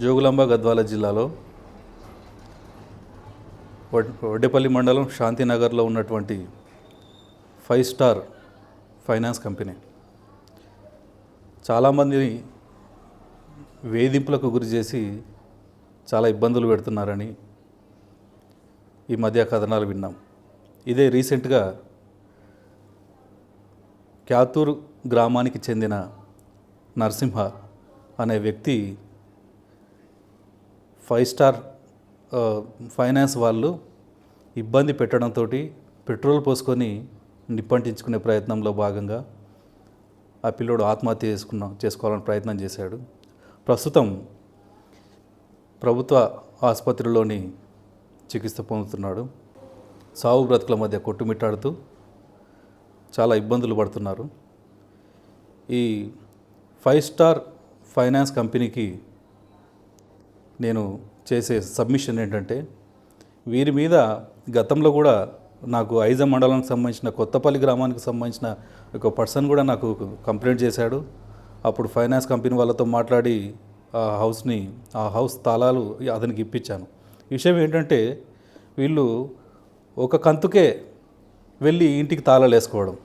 జోగులాంబ గద్వాల జిల్లాలో వడ్- వడ్డేపల్లి మండలం శాంతినగర్లో ఉన్నటువంటి ఫైవ్ స్టార్ ఫైనాన్స్ కంపెనీ. చాలామంది వేధింపులకు గురి చేసి చాలా ఇబ్బందులు పెడుతున్నారని ఈ మధ్య కథనాలు విన్నాం. ఇదే రీసెంట్గా క్యాతూర్ గ్రామానికి చెందిన నరసింహ అనే వ్యక్తి ఫైవ్ స్టార్ ఫైనాన్స్ వాళ్ళు ఇబ్బంది పెట్టడంతో పెట్రోల్ పోసుకొని నిప్పంటించుకునే ప్రయత్నంలో భాగంగా ఆ పిల్లోడు ఆత్మహత్య చేసుకున్న చేసుకోవాలని ప్రయత్నం చేశాడు. ప్రస్తుతం ప్రభుత్వ ఆసుపత్రిలోని చికిత్స పొందుతున్నాడు. సావు బ్రతుకుల మధ్య కొట్టుమిట్టాడుతూ చాలా ఇబ్బందులు పడుతున్నారు. ఈ ఫైవ్ స్టార్ ఫైనాన్స్ కంపెనీకి నేను చేసే సబ్మిషన్ ఏంటంటే వీరి మీద గతంలో కూడా నాకు ఐజ మండలానికి సంబంధించిన కొత్తపల్లి గ్రామానికి సంబంధించిన ఒక పర్సన్ కూడా నాకు కంప్లైంట్ చేశాడు. అప్పుడు ఫైనాన్స్ కంపెనీ వాళ్ళతో మాట్లాడి ఆ హౌస్ని ఆ హౌస్ తాళాలు అతనికి ఇప్పించాను. విషయం ఏంటంటే వీళ్ళు ఒక కంతుకే వెళ్ళి ఇంటికి తాళాలు వేసుకోవడం.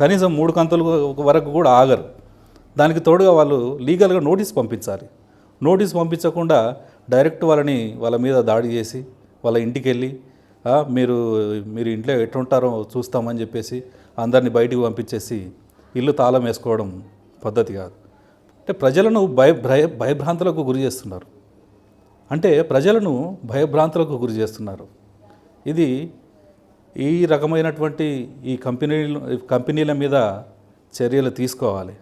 కనీసం మూడు కంతులు వరకు కూడా ఆగరు. దానికి తోడుగా వాళ్ళు లీగల్గా నోటీస్ పంపించాలి. నోటీస్ పంపించకుండా డైరెక్ట్ వాళ్ళని వాళ్ళ మీద దాడి చేసి వాళ్ళ ఇంటికి వెళ్ళి మీరు మీరు ఇంట్లో ఎట్లుంటారో చూస్తామని చెప్పేసి అందరినీ బయటికి పంపించేసి ఇల్లు తాళం వేసుకోవడం పద్ధతి కాదు. అంటే ప్రజలను భయ భయ భయభ్రాంతులకు గురి చేస్తున్నారు. అంటే ప్రజలను భయభ్రాంతులకు గురి చేస్తున్నారు. ఇది ఈ రకమైనటువంటి ఈ కంపెనీలు కంపెనీల మీద చర్యలు తీసుకోవాలి.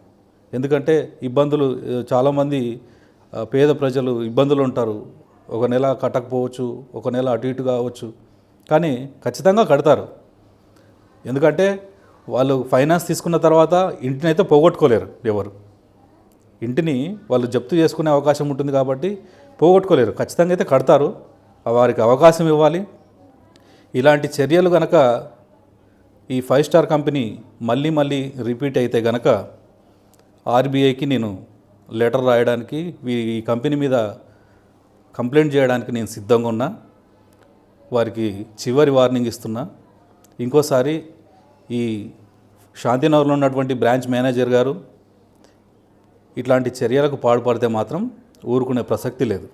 ఎందుకంటే ఇబ్బందులు చాలామంది పేద ప్రజలు ఇబ్బందులు ఉంటారు. ఒక నెల కట్టకపోవచ్చు ఒక నెల అటు ఇటు కావచ్చు. కానీ ఖచ్చితంగా కడతారు. ఎందుకంటే వాళ్ళు ఫైనాన్స్ తీసుకున్న తర్వాత ఇంటిని అయితే పోగొట్టుకోలేరు ఎవరు. ఇంటిని వాళ్ళు జప్తు చేసుకునే అవకాశం ఉంటుంది కాబట్టి పోగొట్టుకోలేరు. ఖచ్చితంగా అయితే కడతారు. వారికి అవకాశం ఇవ్వాలి. ఇలాంటి చర్యలు గనక ఈ ఫైవ్ స్టార్ కంపెనీ మళ్ళీ మళ్ళీ రిపీట్ అయితే గనక ఆర్బీఐకి నేను లెటర్ రాయడానికి ఈ కంపెనీ మీద కంప్లైంట్ చేయడానికి నేను సిద్ధంగా ఉన్నా. వారికి చివరి వార్నింగ్ ఇస్తున్నా. ఇంకోసారి ఈ శాంతినగర్లో ఉన్నటువంటి బ్రాంచ్ మేనేజర్ గారు ఇట్లాంటి చర్యలకు పాడుపడితే మాత్రం ఊరుకునే ప్రసక్తి లేదు.